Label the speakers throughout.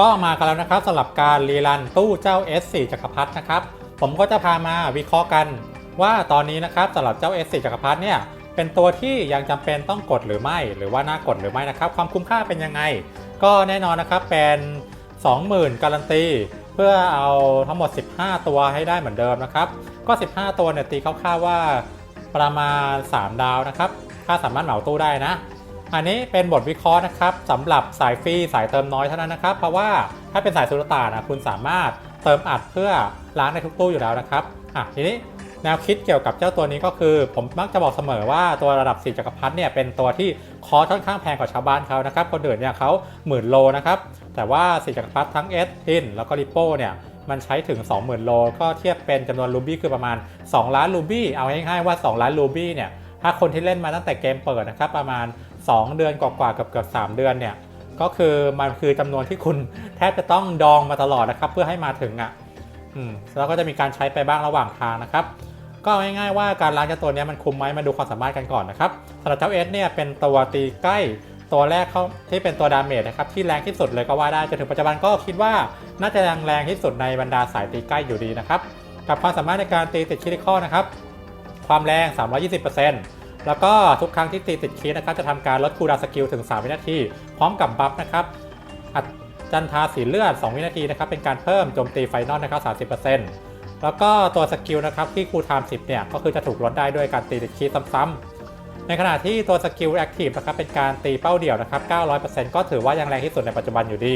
Speaker 1: ก็มากันแล้วนะครับสำหรับการรีรันตู้เจ้า S4 จักรพรรดินะครับ ผมก็จะพามาวิเคราะห์กัน ว่าตอนนี้นะครับสำหรับเจ้า S4 จักรพรรดิเนี่ยเป็นตัวที่ยังจำเป็นต้องกดหรือไม่ หรือว่าน่ากดหรือไม่นะครับ ความคุ้มค่าเป็นยังไง ก็แน่นอนนะครับเป็น 20,000 การันตี เพื่อเอาทั้งหมด 15 ตัวให้ได้เหมือนเดิมนะครับ ก็ 15 ตัวเนี่ยตีคร่าวๆว่าประมาณ 3 ดาวนะครับ ถ้าสามารถเหมาตู้ได้นะ อันนี้เป็นบทวิเคราะห์นะครับสำหรับสายฟรีสายเติมน้อยเท่านั้นนะครับ เพราะว่าถ้าเป็นสายสุลต่านนะคุณสามารถเติมอัดเพื่อล้างในทุกตู้อยู่แล้วนะครับอะทีนี้แนวคิดเกี่ยวกับเจ้าตัวนี้ก็คือ ผมมักจะบอกเสมอว่าตัวระดับ4จักรพรรดิเนี่ยเป็นตัวที่คอค่อนข้างแพงกว่าชาวบ้านเขานะครับคนอื่นเนี่ยเขาหมื่นโลนะครับแต่ว่า4จักรพรรดิทั้งเอสอินแล้วก็ริโป้เนี่ยมันใช้ถึง 20,000 โล ก็เทียบเป็นจำนวนรูบี้คือประมาณ 2 ล้านรูบี้เอาง่ายๆว่า 2 ล้านรูบี้เนี่ยถ้าคนที่เล่นมาตั้งแต่เกมเปิดนะครับประมาณ 2 เดือนกว่าๆกับเกือบ3เดือนเนี่ยก็คือมันคือจำนวนที่คุณแทบจะต้องดองมาตลอดนะครับ เพื่อให้มาถึงอะอืมแล้วก็จะมีการใช้ไปบ้างระหว่างทางนะครับ ก็ง่ายๆว่าการล้างเจ้าตัวนี้มันคุ้มไหมมาดูความสามารถกันก่อนนะครับสำหรับเจ้าเอสเนี่ยเป็นตัวตีใกล้ตัวแรกเขาที่เป็นตัวดาเมจนะครับที่แรงที่สุดเลยก็ว่าได้จนถึงปัจจุบันก็คิดว่าน่าจะยังแรงที่สุดในบรรดาสายตีใกล้อยู่ดีนะครับ กับความสามารถในการตีติดคิริคอนะครับ ความแรง 320% แล้วก็ทุกครั้งที่ตีติดคีย์นะครับจะทำการลดคูลดาวสกิลถึง 3 วินาที พร้อมกับบัฟนะครับอัดจันทาสีเลือด 2 วินาทีนะครับเป็นการเพิ่มโจมตีไฟนอลนะครับ 30%แล้วก็ตัวสกิลนะครับที่คูลไทม์10 เนี่ยก็คือจะถูกลดได้ด้วยการตีติดคีย์ซ้ำๆ ในขณะที่ตัวสกิลแอคทีฟนะครับเป็นการตีเป้าเดี่ยวนะครับ 900%ก็ถือว่ายังแรงที่สุดในปัจจุบันอยู่ดี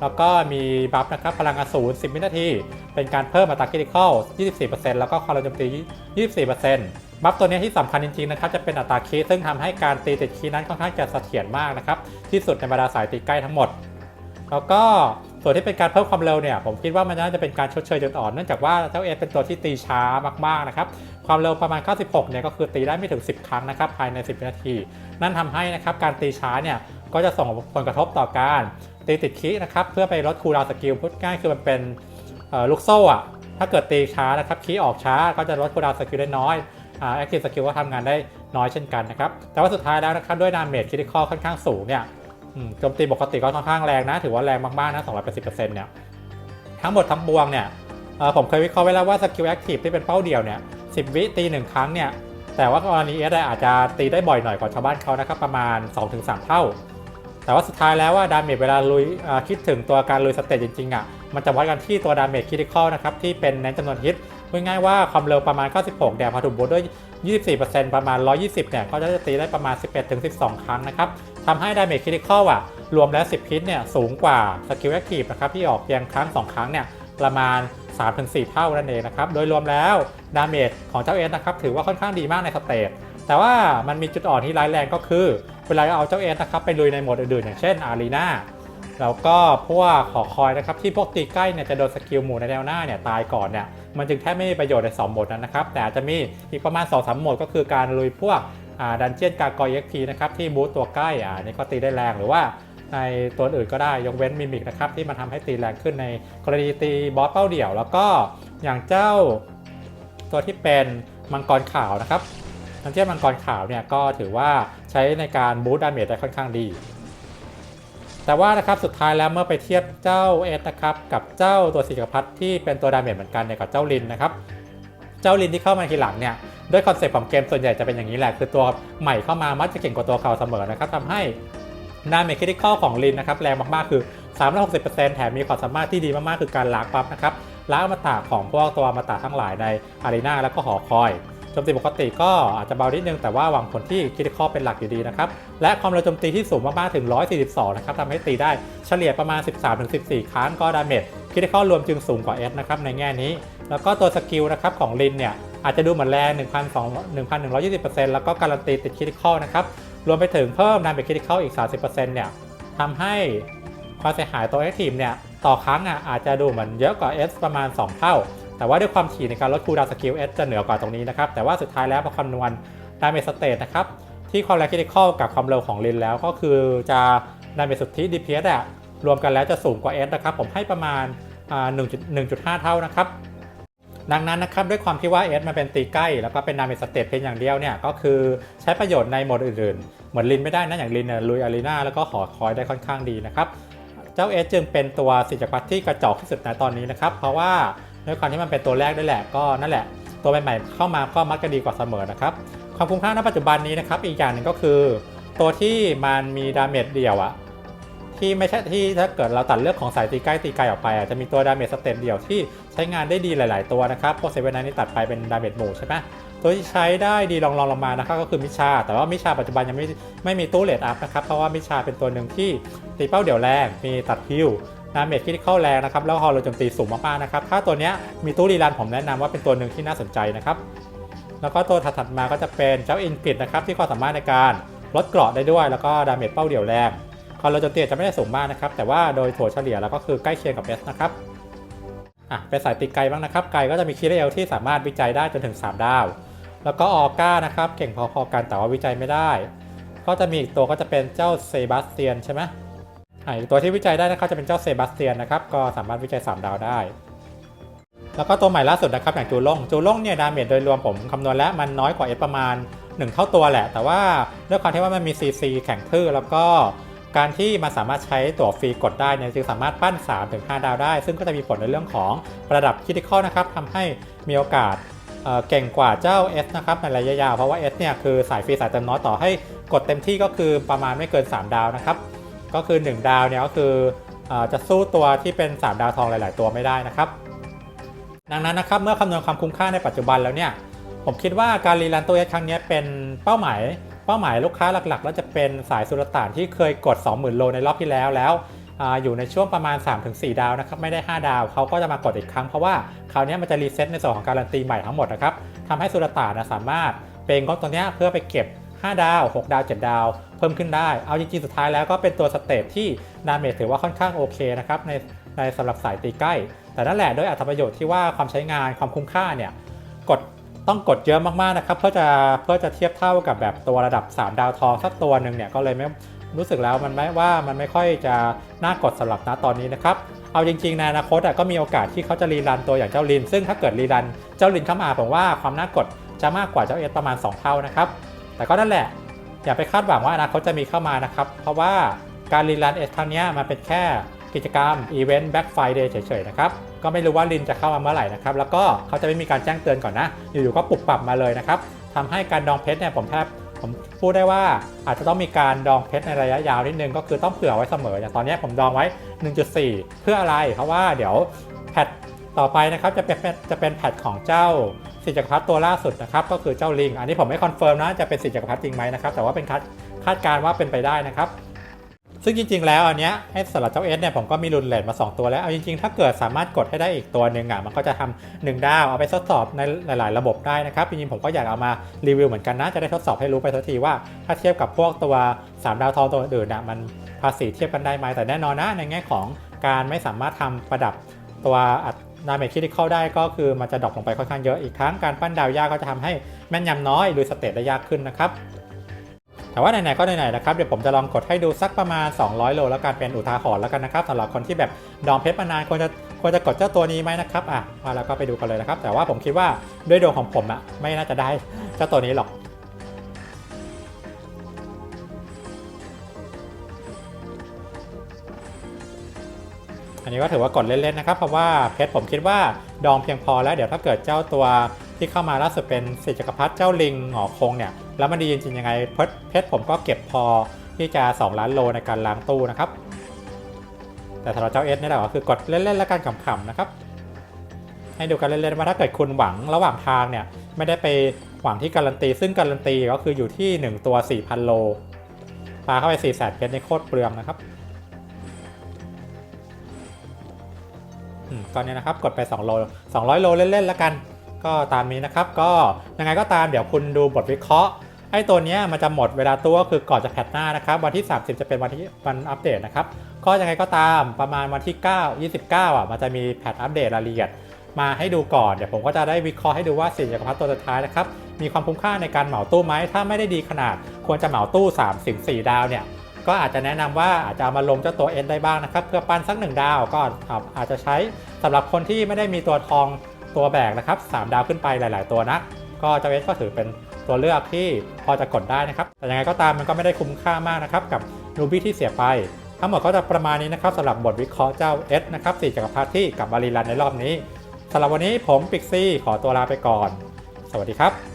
Speaker 1: แล้วก็มีบัฟนะครับพลังอสูร10 วินาที เป็นการเพิ่มอัตราคิริคอล24%แล้วก็ความเร็วโจมตี 24% บัฟตัวนี้ที่สำคัญจริงๆนะครับจะเป็นอัตราคีซึ่งทำให้การตีติดคีนั้นค่อนข้างจะเสถียรมากนะครับที่สุดในบรรดาสายตีใกล้ทั้งหมด แล้วก็ส่วนที่เป็นการเพิ่มความเร็วเนี่ยผมคิดว่ามันน่าจะเป็นการชดเชยจุดอ่อนเนื่องจากว่าเจ้าเอเป็นตัวที่ตีช้ามากๆนะครับความเร็วประมาณ 96 เนี่ยก็คือตีได้ไม่ถึง 10 ครั้งนะครับภายใน 10วินาที นั่นทำให้นะครับการตีช้าเนี่ยก็จะส่งผลกระทบต่อการตีติดคีนะครับเพื่อไปลดคูลดาวสกิลพูดง่ายคือมันเป็นลูกโซ่อะถ้าเกิดตีช้านะครับคีออกช้าก็จะลดคูลดาวสกิลได้น้อย แอคทีฟสกิลก็ทำงานได้น้อยเช่นกันนะครับ แต่ว่าสุดท้ายแล้วนะครับด้วยดาเมจคิริคอลค่อนข้างสูงเนี่ยโจมตีปกติก็ค่อนข้างแรงนะ ถือว่าแรงมากๆนะ280%เนี่ย ทั้งหมดทั้งปวงเนี่ยผมเคยวิเคราะห์ไว้แล้วว่าสกิลแอคทีฟที่เป็นเป้าเดียวเนี่ย10 วิตีหนึ่งครั้งเนี่ย แต่ว่ากรณีเอสอาจจะตีได้บ่อยหน่อยกว่าชาวบ้านเขานะครับประมาณ 2-3 เท่า แต่ว่าสุดท้ายแล้วว่าดาเมจเวลาลุยคิดถึงตัวการลุยสเตจจริงๆอะมันจะวัดกันที่ตัวดาเมจคิริคอลนะครับที่เป็นเน้นจำนวนฮิต พูดง่ายว่าความเร็วประมาณ 96เนี่ยพอถูกบูทด้วย 24%ประมาณ 120เนี่ยก็จะตีได้ประมาณ 11-12 ครั้งนะครับทำให้ดาเมจคริติคอลอะรวมแล้ว 10 พิษเนี่ยสูงกว่าสกิลแอคทีฟนะครับที่ออกเพียงครั้ง 2 ครั้งเนี่ยประมาณ 3-4 เท่านั่นเองนะครับโดยรวมแล้วดาเมจของเจ้าเอสนะครับถือว่าค่อนข้างดีมากในสเตจแต่ว่ามันมีจุดอ่อนที่ร้ายแรงก็คือ เวลาเอาเจ้าเอสนะครับไปลุยในโหมดอื่นๆ อย่างเช่นอารีนาแล้วก็พวกขอคอยนะครับที่พวกตีใกล้เนี่ยจะโดนสกิลหมู่ในแนวหน้าเนี่ยตายก่อนเนี่ย มันจึงแทบไม่มีประโยชน์ใน 2 โหมดนั้นนะครับ แต่อาจจะมีอีกประมาณ 2-3 โหมดก็คือการลุยพวกดันเจียนกากอยเอ็กพีนะครับที่บูตตัวใกล้อ่านี่ก็ตีได้แรงหรือว่าในตัวอื่นก็ได้ยกเว้นมิมิกนะครับที่มันทำให้ตีแรงขึ้นในกรณีตีบอสเป้าเดี่ยว แล้วก็อย่างเจ้าตัวที่เป็นมังกรขาวนะครับดันเจียนมังกรขาวเนี่ยก็ถือว่าใช้ในการบูตดาเมจได้ค่อนข้างดี แต่ว่านะครับสุดท้ายแล้วเมื่อไปเทียบเจ้าเอสนะครับกับเจ้าตัวสีกพัดที่เป็นตัวดาเมจเหมือนกันเนี่ยกับเจ้าลินนะครับเจ้าลินที่เข้ามาทีหลังเนี่ยด้วยคอนเซ็ปต์ของเกมส่วนใหญ่จะเป็นอย่างนี้แหละ คือตัวใหม่เข้ามามักจะเก่งกว่าตัวเก่าเสมอนะครับทำให้ดาเมจคริติคอลของลินนะครับแรงมากๆคือ 360%แถมมีความสามารถที่ดีมากๆคือการล้างปั๊บนะครับล้างอมตะของพวกตัวอมตะทั้งหลายในอารีนาแล้วก็หอคอย โจมตีปกติก็อาจจะเบานิดนึงแต่ว่าหวังผลที่คริติคอเป็นหลักอยู่ดีนะครับ และความเร็วโจมตีที่สูงมากๆถึง 142 นะครับทำให้ตีได้เฉลี่ยประมาณ 13-14 ครั้งก็ดาเมจคริติคอรวมจึงสูงกว่า S นะครับในแง่นี้ แล้วก็ตัวสกิลนะครับของลินเนี่ยอาจจะดูเหมือนแรง 1,120%แล้วก็การันตีติดคริติคอนะครับรวมไปถึงเพิ่มดาเมจคริติคออีก 30%เนี่ยทำให้ความเสียหายตัวแอคทีฟเนี่ยต่อครั้งอะอาจจะดูเหมือนเยอะกว่า S ประมาณ 2 เท่า แต่ว่าด้วยความถี่ในการลดคูลดาวน์สกิล S จะเหนือกว่าตรงนี้นะครับ แต่ว่าสุดท้ายแล้วพอคำนวณดาเมจสเตตนะครับที่ความแรงคริติคอลกับความเร็วของลินแล้วก็คือจะดาเมจสุทธิ DPS อะรวมกันแล้วจะสูงกว่า S นะครับผมให้ประมาณอ่า1.1.5 เท่านะครับดังนั้นนะครับด้วยความที่ว่า S มันเป็นตีใกล้ แล้วก็เป็นดาเมจสเตตเพียงอย่างเดียวเนี่ยก็คือใช้ประโยชน์ในโหมดอื่นๆ เหมือนลินไม่ได้นะอย่างลินเนี่ยลุยอารีนาแล้วก็หอคอยได้ค่อนข้างดีนะครับ เจ้าเอสจึงเป็นตัวสิจักรพรรดิที่กระจอกที่สุดในตอนนี้นะครับ เพราะว่า ด้วยความที่มันเป็นตัวแรกด้วยแหละก็นั่นแหละ ตัวใหม่ๆเข้ามาก็มักจะดีกว่าเสมอนะครับ ความคุ้มค่าณปัจจุบันนี้นะครับ อีกอย่างหนึ่งก็คือ ตัวที่มันมีดาเมจเดี่ยวอะที่ไม่ใช่ที่ถ้าเกิดเราตัดเลือกของสายตีใกล้ตีไกลออกไปอะจะมีตัวดาเมจสเต็ปเดี่ยวที่ใช้งานได้ดีหลาย ๆ ตัวนะครับพวกเซเว่นนี่ตัดไปเป็นดาเมจหมู่ใช่ไหมตัวที่ใช้ได้ดีลองลองลงมานะครับก็คือมิชา แต่ว่ามิชาปัจจุบันยังไม่ไม่มีตู้เลดอัพนะครับเพราะว่ามิชาเป็นตัวหนึ่งที่ตีเป้าเดี่ยวแรงมีตัดฮิว ดาเมจที่เข้าแรงนะครับแล้วฮอลโลโจมตีสูงมากๆนะครับถ้าตัวนี้มีตู้รีรันผมแนะนำว่าเป็นตัวหนึ่งที่น่าสนใจนะครับแล้วก็ตัวถัดมาก็จะเป็นเจ้าอินพิดนะครับที่ความสามารถในการลดเกราะได้ด้วย แล้วก็ดาเมจเป้าเดี่ยวแรงคอนโลโจมตีจะไม่ได้สูงมากนะครับแต่ว่าโดยถั่วเฉลี่ยแล้วก็คือใกล้เคียงกับเอสนะครับอะเป็นสายตีไกลบ้างนะครับไกลก็จะมีคีเรลที่สามารถวิจัยได้จนถึง 3 ดาว แล้วก็ออก้านะครับเก่งพอๆกันแต่ว่าวิจัยไม่ได้ ก็จะมีอีกตัวก็จะเป็นเจ้าเซบาสเตียนใช่ไหม ตัวที่วิจัยได้นะครับจะเป็นเจ้าเซบาสเตียนนะครับก็สามารถวิจัย 3 ดาวได้ แล้วก็ตัวใหม่ล่าสุดนะครับอย่างจูล่งจูล่งเนี่ยดาเมจโดยรวมผมคำนวณแล้วมันน้อยกว่าเอฟประมาณ 1 เท่าตัวแหละ แต่ว่าด้วยความที่ว่ามันมี CC แข็งทื่อแล้วก็การที่มันสามารถใช้ตัวฟรีกดได้เนี่ยจึงสามารถปั้น 3-5 ดาวได้ ซึ่งก็จะมีผลในเรื่องของระดับคิด i คอลนะครับทำให้มีโอกาสเเก่งกว่าเจ้า S นะครับในระยะยาวเพราะว่า S เนี่ยคือสายฟรีสายเติมน้อยต่อให้กดเต็มที่ก็คือประมาณไม่เกิน 3 ดาวนะครับ ก็คือ 1 ดาวเนี่ยก็คืออจะสู้ตัวที่เป็น 3 ดาวทองหลาย ๆ ตัวไม่ได้นะครับ ดังนั้นนะครับเมื่อคำนวณความคุ้มค่าในปัจจุบันแล้วเนี่ยผมคิดว่าการรีรันตัวเอสครั้งนี้เป็นเป้าหมาย เป้าหมายลูกค้าหลักๆ แล้วจะเป็นสายสุลต่านที่เคยกด 20,000 โลในรอบที่แล้วแล้วออยู่ในช่วงประมาณ 3-4 ดาวนะครับไม่ได้ 5 ดาวเขาก็จะมากดอีกครั้งเพราะว่าคราวนี้มันจะรีเซ็ตในส่วนของการันตีใหม่ทั้งหมดนะครับทำให้สุลต่านนะสามารถเป็นงบตัวนี้เพื่อไปเก็บ 5 ดาว 6 ดาว 7 ดาว เพิ่มขึ้นได้ เอาจริงๆ สุดท้ายแล้วก็เป็นตัวสเตปที่ดาเมจถือว่าค่อนข้างโอเคนะครับในในสำหรับสายตีใกล้ แต่นั่นแหละด้วยอัตประโยชน์ที่ว่าความใช้งานความคุ้มค่าเนี่ยกดต้องกดเยอะมากๆนะครับเพื่อจะเพื่อจะเทียบเท่ากับแบบตัวระดับ 3 ดาวทองสักตัวหนึ่งเนี่ยก็เลยไม่รู้สึกแล้วมันไม่ว่ามันไม่ค่อยจะน่ากดสำหรับณตอนนี้นะครับเอาจริงๆในอนาคตก็มีโอกาสที่เขาจะรีรันตัวอย่างเจ้าลิน ซึ่งถ้าเกิดรีรันเจ้าลินเข้ามาผมว่าความน่ากดจะมากกว่าเจ้าเอสประมาณ 2 เท่านะครับ แต่ก็นั่นแหละ อย่าไปคาดหวังว่าอนาคตจะมีเข้ามานะครับ เพราะว่าการรีรันเอสครั้งนี้มันเป็นแค่กิจกรรมอีเวนต์แบ็กไฟเดย์เฉยๆนะครับ ก็ไม่รู้ว่าลินจะเข้ามาเมื่อไหร่นะครับ แล้วก็เขาจะไม่มีการแจ้งเตือนก่อนนะ อยู่ๆก็ปรับปรับมาเลยนะครับทำให้การดองเพชรเนี่ยผมแทบผมพูดได้ว่าอาจจะต้องมีการดองเพชรในระยะยาวนิดนึงก็คือต้องเผื่อไว้เสมออย่างตอนนี้ผมดองไว้ 1.4 เพื่ออะไร เพราะว่าเดี๋ยวแพท ต่อไปนะครับจะเป็นจะเป็นแพทของเจ้าสิจักรพรรดิตัวล่าสุดนะครับก็คือเจ้าลิง อันนี้ผมไม่คอนเฟิร์มนะจะเป็นสิจักรพรรดิจริงไหมนะครับแต่ว่าเป็นคาดคาดการณ์ว่าเป็นไปได้นะครับ ซึ่งจริง ๆ แล้วอันเนี้ยให้สำหรับเจ้าเอสเนี่ยผมก็มีรุนเลทมา 2 ตัวแล้วเอาจริง ๆ ถ้าเกิดสามารถกดให้ได้อีกตัวหนึ่งอะมันก็จะทำหนึ่งดาวเอาไปทดสอบในหลาย ๆ ระบบได้นะครับจริงๆผมก็อยากเอามารีวิวเหมือนกันนะจะได้ทดสอบให้รู้ไปสักทีว่าถ้าเทียบกับพวกตัว 3 ดาวทองตัวอื่นน่ะมันภาษีเทียบกันได้ไหมแต่แน่นอนนะในแง่ของการไม่สามารถทำประดับตัวอั ดาเมจคิดเข้าได้ก็คือมันจะดรอปลงไปค่อนข้างเยอะอีกทั้งการปั้นดาวยากก็จะทำให้แม่นยำน้อยหรือสเตตได้ยากขึ้นนะครับแต่ว่าไหนๆก็ไหนๆนะครับเดี๋ยวผมจะลองกดให้ดูสักประมาณ 200 โลแล้วกันเป็นอุทาหรณ์แล้วกันนะครับสำหรับคนที่แบบดองเพชรมานานควรจะควรจะกดเจ้าตัวนี้ไหมนะครับอะมาแล้วก็ไปดูกันเลยนะครับ แต่ว่าผมคิดว่าด้วยดวงของผมอะไม่น่าจะได้เจ้าตัวนี้หรอก อันนี้ก็ถือว่ากดเล่นๆนะครับเพราะว่าเพชรผมคิดว่าดองเพียงพอแล้วเดี๋ยวถ้าเกิดเจ้าตัวที่เข้ามาล่าสุดเป็นสิจักรพรรดิเจ้าลิงหงอคงเนี่ยแล้วมันดีจริงๆยังไงเพชรเพชรผมก็เก็บพอที่จะ 2 ล้านโลในการล้างตู้นะครับ แต่สำหรับเจ้าเอสนี่แหละก็คือกดเล่นๆแล้วกันขำๆนะครับ ให้ดูกันเล่นๆว่าถ้าเกิดคุณหวังระหว่างทางเนี่ยไม่ได้ไปหวังที่การันตี ซึ่งการันตีก็คืออยู่ที่ 1 ตัว 4,000 โลปาเข้าไป4แสนเพชรในโคตรเปลืองนะครับ ตอนนี้นะครับกดไป2โล200 โลเล่นๆแล้วกัน ก็ตามนี้นะครับ ก็ยังไงก็ตามเดี๋ยวคุณดูบทวิเคราะห์ไอ้ตัวนี้มันจะหมดเวลาตัวก็คือก่อนจะแพทหน้านะครับ วันที่ 30 จะเป็นวันที่วันอัปเดตนะครับ ก็ยังไงก็ตามประมาณวันที่ 9 29 อะมันจะมีแพทอัปเดตรายละเอียดมาให้ดูก่อน เดี๋ยวผมก็จะได้วิเคราะห์ให้ดูว่าสี่จักรพรรดิตัวสุดท้ายนะครับ มีความคุ้มค่าในการเหมาตู้ไหม ถ้าไม่ได้ดีขนาด ควรจะเหมาตู้3ถึง4ดาวเนี่ย ก็อาจจะแนะนำว่าอาจจะมาลงเจ้าตัวเอ็นได้บ้างนะครับ เพื่อปั้นสักหนึ่งดาวก็อาจจะใช้สำหรับคนที่ไม่ได้มีตัวทองตัวแบกนะครับ3ดาวขึ้นไปหลาย ๆ ตัวนะก็เจ้าเอ็นก็ถือเป็นตัวเลือกที่พอจะกดได้นะครับ แต่ยังไงก็ตามมันก็ไม่ได้คุ้มค่ามากนะครับกับนูบี้ที่เสียไป ทั้งหมดก็จะประมาณนี้นะครับสำหรับบทวิเคราะห์เจ้า S นะครับสี่จักรพรรดิที่กับมารีรันในรอบนี้สำหรับวันนี้ผมปิกซี่ขอตัวลาไปก่อน สวัสดีครับ